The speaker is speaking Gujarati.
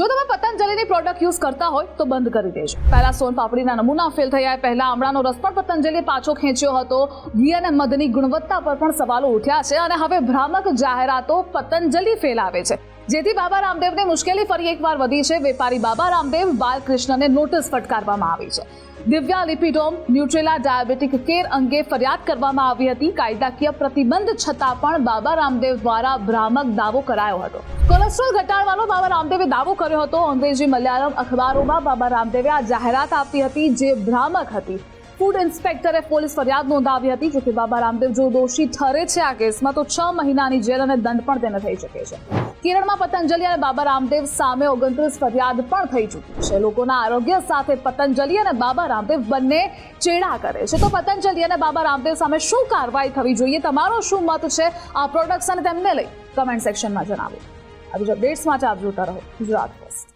જો તમે પતંજલિની પ્રોડક્ટ યુઝ કરતા હોય તો બંધ કરી દેજો. પહેલા સોન પાપડીના નમૂના ફેલ થયા પહેલા આમળાનો રસ પણ પતંજલિએ પાછો ખેંચ્યો હતો. ઘી અને મધની ગુણવત્તા પર પણ સવાલો ઉઠ્યા છે અને હવે ભ્રામક જાહેરાતો પતંજલિ ફેલાવે છે. જેથી બાબા રામદેવને મુશ્કેલી ફરી એકવાર વધી છે. વેપારી બાબા રામદેવ બાલકૃષ્ણને નોટિસ ફટકારવામાં આવી છે. દિવ્યા લિપિડોમ, ન્યુટ્રેલા ડાયાબિટીક કેર અંગે ફરિયાદ કરવામાં આવી હતી. કાયદાકીય પ્રતિબંધ છતાં પણ બાબા રામદેવ દ્વારા ભ્રામક દાવો કરાયો હતો. કોલેસ્ટ્રોલ ઘટાડવાનો બાબા રામદેવે દાવો કર્યો હતો. અંગ્રેજી મલયાલમ અખબારોમાં બાબા રામદેવે આ જાહેરાત આપી હતી જે ભ્રામક હતી. ફૂડ ઇન્સ્પેક્ટરે પોલીસ ફરિયાદ નોંધાવી હતી જોકે બાબા રામદેવ જો દોષી ઠરે છે આ કેસમાં, તો છ મહિનાની જેલ અને દંડ પણ તેને થઈ શકે છે. કેરળમાં પતંજલિ અને બાબા રામદેવ સામે ઓગણત્રીસ ફરિયાદ પણ થઈ ચૂકી છે. લોકોના આરોગ્ય સાથે પતંજલિ અને બાબા રામદેવ બંને ચેડા કરે છે. તો પતંજલિ અને બાબા રામદેવ સામે શું કાર્યવાહી થવી જોઈએ? તમારો શું મત છે? આ પ્રોડક્ટ્સ અને તેમને લઈ કમેન્ટ સેક્શનમાં જણાવો. આવી જ અપડેટ્સ માટે આપ જોતા રહો ગુજરાત ફર્સ્ટ